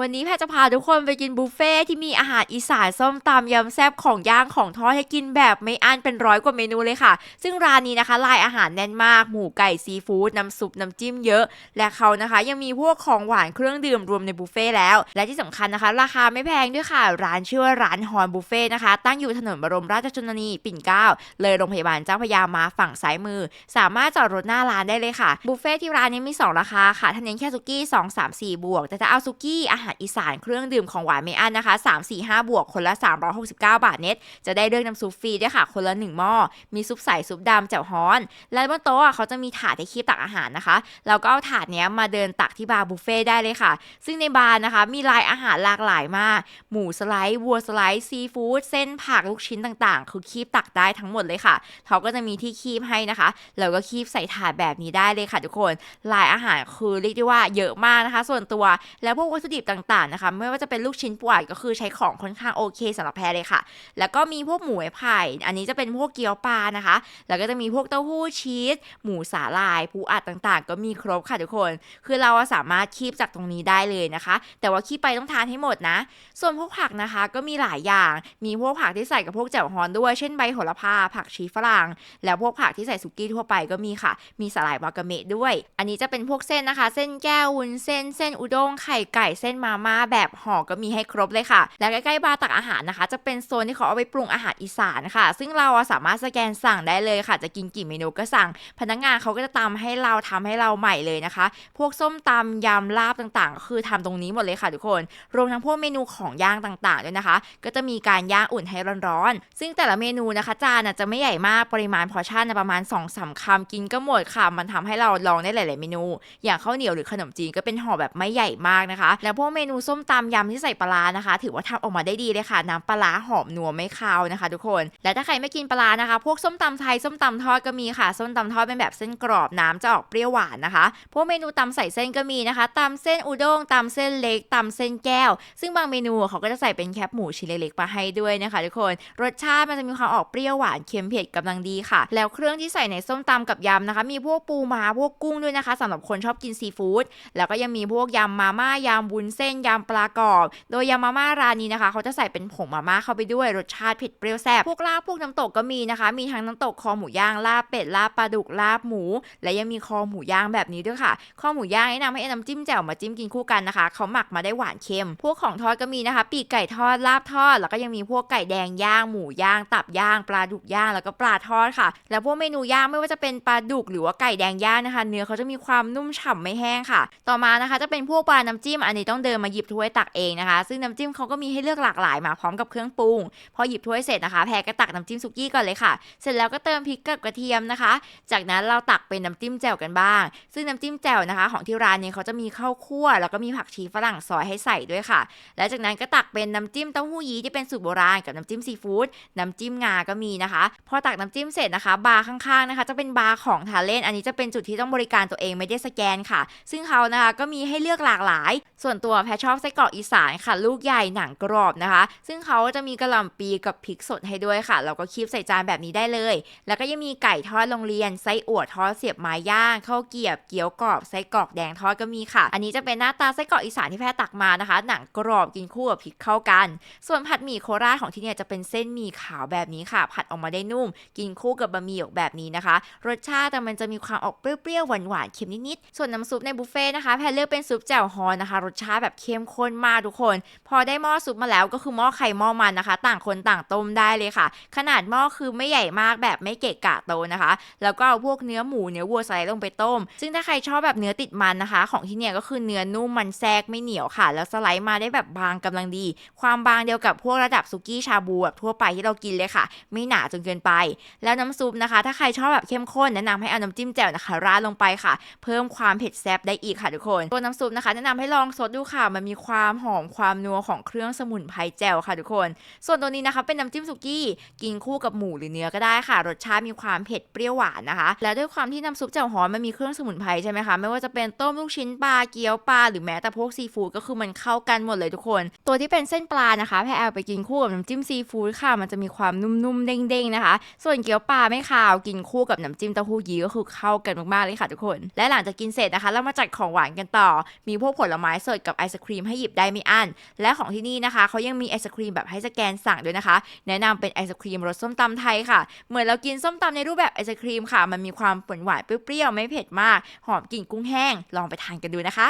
วันนี้แพทย์จะพาทุกคนไปกินบุฟเฟ่ที่มีอาหารอีสานส้มตำยำแซ่บของย่างของทอดให้กินแบบไม่อั้นเป็นร้อยกว่าเมนูเลยค่ะ ซึ่งร้านนี้นะคะลายอาหารแน่นมาก หมูไก่ซีฟู้ดน้ำซุปน้ำจิ้มเยอะ และเขานะคะยังมีพวกของหวานเครื่องดื่มรวมในบุฟเฟ่แล้ว และที่สำคัญนะคะ ราคาไม่แพงด้วยค่ะ ร้านชื่อว่าร้านฮอนบุฟเฟ่นะคะ ตั้งอยู่ถนนบรมราชชนนีปิ่นเกล้าเลยโรงพยาบาลเจ้าพยามาฝั่งซ้ายมือ สามารถจอดรถหน้าร้านได้เลยค่ะบุฟเฟ่ที่ร้านนี้มี 2 ราคาค่ะถ้าเน้นแค่ซุกี้2 3 4 บวกแต่ถ้าเอาซุกี้อาหารอีสานเครื่องดื่มของหวานไม่อั้นนะคะ 3 4 5 บวกคนละ 369 บาทเน็ต จะได้เลือกน้ำซุปฟรีด้วยค่ะ คนละ 1 หม้อ มีซุปใสซุปดำแจ่วฮ้อน และบนโต๊ะอะเขาจะมีถาดให้คีบตักอาหารนะคะเราก็เอาถาดเนี้ยมาเดินตักที่บาร์บุฟเฟ่ได้เลยค่ะ ซึ่งในบาร์นะคะ มีรายอาหารหลากหลายมาก หมูสไลด์ วัวสไลด์ ซีฟู้ด เส้นผักลูกชิ้นต่างๆ คือคีบตักได้ทั้งหมดเลยค่ะ เขาก็จะมีที่คีบให้นะคะ แล้วก็คีบใส่ถาดแบบนี้ได้เลยค่ะทุกคนรายอาหารคือเรียกได้ว่าเยอะมากนะคะ ส่วนตัว แล้วพวกวัตถุดิบต่างๆนะคะ ไม่ว่าจะเป็นลูกชิ้นปวดก็คือใช้ของค่อนข้างโอเคสำหรับแพรเลยค่ะ แล้วก็มีพวกหมูไม้ไผ่ อันนี้จะเป็นพวกเกี๊ยวปลานะคะ แล้วก็จะมีพวกเต้าหู้ชีส หมูสาลายปูอัดต่างๆ ก็มีครบค่ะทุกคน คือเราสามารถคีบจากตรงนี้ได้เลยนะคะ แต่ว่าคีบไปต้องทานให้หมดนะ ส่วนพวกผักนะคะก็มีหลายอย่าง มีพวกผักที่ใส่กับพวกแจ่วฮอนด้วย เช่นใบโหระพา ผักชีฝรั่ง แล้วพวกผักที่ใส่สุกี้ทั่วไปก็มีค่ะ มีสาหร่ายวากาเมะด้วย อันนี้จะเป็นพวกเส้นนะคะ เส้นแก้ววุ้นเส้น เส้นอุด้ง ไข่ไก่ เส้นมาม่าแบบห่อก็มีให้ครบเลยค่ะ และใกล้ๆบาร์ตักอาหารนะคะ จะเป็นโซนที่เขาเอาไปปรุงอาหารอีสานค่ะ ซึ่งเราสามารถสแกนสั่งได้เลยค่ะ จะกินกี่เมนูก็สั่ง พนักงานเขาก็จะตำให้เราทำให้เราใหม่เลยนะคะ พวกส้มตำยำลาบต่างๆก็คือทำตรงนี้หมดเลยค่ะทุกคน รวมทั้งพวกเมนูของย่างต่างๆด้วยนะคะ ก็จะมีการย่างอุ่นให้ร้อนๆ ซึ่งแต่ละเมนูนะคะจานจะไม่ใหญ่มากปริมาณพอชั่นะประมาณ2อสาคำกินก็หมดค่ะมันทำให้เราลองได้หลาย ๆ เมนู อย่างข้าวเหนียวหรือขนมจีนก็เป็นห่อแบบไม่ใหญ่มากนะคะ แล้วพวกเมนูส้มตำยำที่ใส่ปลานะคะ ถือว่าทำออกมาได้ดีเลยค่ะ น้ำปลาหอมนัวไม่คาวนะคะ ทุกคน และถ้าใครไม่กินปลานะคะ พวกส้มตำไทยส้มตำทอดก็มีค่ะ ส้มตำทอดเป็นแบบเส้นกรอบน้ำจะออกเปรี้ยวหวานนะคะ พวกเมนูตำใส่เส้นก็มีนะคะตำเส้นอุด้งตำเส้นเล็กตำเส้นแก้ว ซึ่งบางเมนูเขาก็จะใส่เป็นแคบหมูชิ้นเล็กๆมาให้ด้วยนะคะ ทุกคน รสชาติมันจะมีความออกเปรี้ยวหวานเค็มเผ็ดกำลังดีค่ะ แล้วเครื่องที่ใส่ในส้มตำกับยำนะคะ มีพวกปูมาพวกกุ้งด้วยนะคะสำหรับคนชอบกินซีฟู้ดแล้วก็ยังมีพวกยำมาม่ายำวุ้นเส้นยำปลากรอบ โดยยำมาม่าร้านนี้นะคะ เขาจะใส่เป็นผงมาม่าเข้าไปด้วยรสชาติเผ็ดเปรี้ยวแซ่บพวกลาบพวกน้ำตกก็มีนะคะ มีทั้งน้ำตกคอหมูย่างลาบเป็ดลาบปลาดุกลาบหมู และยังมีคอหมูย่างแบบนี้ด้วยค่ะ คอหมูย่างแนะนำให้เอาน้ำจิ้มแจ่วมาจิ้มกินคู่กันนะคะเขาหมักมาได้หวานเค็ม พวกของทอดก็มีนะคะ ปีกไก่ทอดลาบทอด แล้วก็ยังมีพวกไก่แดงย่างหมูย่าง ตับย่าง ปลาดุกย่างแล้วก็ปลาทอดค่ะ แล้วพวกเมนูย่างไม่ว่าจะเป็นปลาดุกหรือว่าไก่แดงย่างนะคะ เนื้อเขาจะมีความนุ่มฉ่ำไม่แห้งค่ะ ต่อมานะคะ จะเป็นพวกปลาน้ำจิ้มอันนี้ต้องเดินมาหยิบถ้วยตักเองนะคะ ซึ่งน้ำจิ้มเขาก็มีให้เลือกหลากหลายมาพร้อมกับเครื่องปรุง พอหยิบถ้วยเสร็จนะคะ แพรก็ตักน้ำจิ้มซุกี้ก่อนเลยค่ะ เสร็จแล้วก็เติมพริกกับกระเทียมนะคะ จากนั้นเราตักเป็นน้ำจิ้มแจ่วกันบ้าง ซึ่งน้ำจิ้มแจ่วนะคะ ของที่ร้านนี้เขาจะมีข้าวคั่วแล้วก็มีผักชีฝรั่งซอยให้ใส่ด้วยค่ะ และจากนั้นก็ตักเป็นน้ำจิ้มเต้าหู้ยี้ที่เป็นสูตรโบราณกับน้ำจิ้มซีฟู้ดน้ำจิ้มงาก็มีนะคะ พอตักน้ำจิ้มเสร็จนะคะ บาร์ข้างๆนะคะ จะเป็นบาร์ของทาเล่นอันนี้จะเป็นจุดที่ต้องบริการตัวเองไม่ได้สแกนค่ะ ซึ่งเขานะคะก็มีให้เลือกหลากหลาย ส่วนตัวแพรชอบไส้กรอกอีสานค่ะ ลูกใหญ่หนังกรอบนะคะ ซึ่งเขาจะมีกระหล่ำปีกับพริกสดให้ด้วยค่ะ เราก็คีบใส่จานแบบนี้ได้เลย แล้วก็ยังมีไก่ทอดโรงเรียน ไส้อั่วทอดเสียบไม้ย่างข้าวเกรียบเกี๊ยวกรอบไส้กรอกแดงทอดก็มีค่ะ อันนี้จะเป็นหน้าตาไส้กรอกอีสานที่แพรตักมานะคะ หนังกรอบกินคู่กับพริกเข้ากัน ส่วนผัดหมี่โคราชของที่เนี่ยจะเป็นเส้นหมี่ขาวแบบนี้ค่ะ ผัดออกมาได้นุ่ม กินคู่กับบะหมี่หยกแบบนี้นะคะ รสชาติแต่มันจะมีความออกเปรี้ยวๆหวานๆเค็มนิดๆส่วนน้ำซุปในบุฟเฟ่นะคะแพรเลือกเป็นซุปแจ่วฮอนนะคะ รสชาติแบบเข้มข้นมากทุกคน พอได้หม้อซุปมาแล้วก็คือหม้อไข่หม้อมันนะคะ ต่างคนต่างต้มได้เลยค่ะ ขนาดหม้อคือไม่ใหญ่มากแบบไม่เกะกะโตนะคะ แล้วก็เอาพวกเนื้อหมูเนื้อวัวสไลด์ลงไปต้ม ซึ่งถ้าใครชอบแบบเนื้อติดมันนะคะ ของที่เนี่ยก็คือเนื้อนุ่มมันแทรกไม่เหนียวค่ะ แล้วสไลด์มาได้แบบบางกำลังดี ความบางเดียวกับพวกระดับซุกี้ชาบูแบบทั่วไปที่เรากินเลยค่ะ ไม่หนาจนเกินไป แล้วน้ำซุปนะคะ ถ้าใครชอบแบบเข้มข้นแนะนำให้เอาน้ำจิ้มแจ่วนะคะราดลงไปค่ะ เพิ่มความเผ็ดแซ่บได้อีกค่ะทุกคน ตัวน้ำซุปนะคะ แนะนำให้ลองซดดูค่ะ มันมีความหอมความนัวของเครื่องสมุนไพรแจ่วค่ะทุกคน ส่วนตัวนี้นะคะเป็นน้ำจิ้มสุกี้ กินคู่กับหมูหรือเนื้อก็ได้ค่ะ รสชาติมีความเผ็ดเปรี้ยวหวานนะคะ แล้วด้วยความที่น้ำซุปแจ่วฮอนมันมีเครื่องสมุนไพรใช่ไหมคะ ไม่ว่าจะเป็นต้มลูกชิ้นปลาเกี๊ยวปลาหรือแม้แต่พวกซีฟู้ดก็คือมันเข้ากันหมดเลยทุกคน ตัวที่เป็นเส้นปลานะคะแพรเอาไปกินคู่กับน้ำจิ้มซีฟู้ดค่ะ มันจะมีความนุ่มๆเด้งๆนะคะ ส่วนเกี๊ยวปลาไม่คาวกินคู่กับน้ำจิ้มเต้าหู้ยี้ก็คือเข้ากันมากๆเลยค่ะทุกคน และหลังจากกินเสร็จนะคะ เรามาจัดของหวานกันต่อ มีพวกผลไม้สดกับไออศครีมให้หยิบได้ไม่อั้น และของที่นี่นะคะเขายังมีไอศครีมแบบให้สแกนสั่งด้วยนะคะ แนะนำเป็นไอศครีมรสส้มตำไทยค่ะ เหมือนเรากินส้มตำในรูปแบบไอศครีมค่ะ มันมีความหวานเปรี้ยวๆไม่เผ็ดมาก หอมกลิ่นกุ้งแห้ง ลองไปทานกันดูนะคะ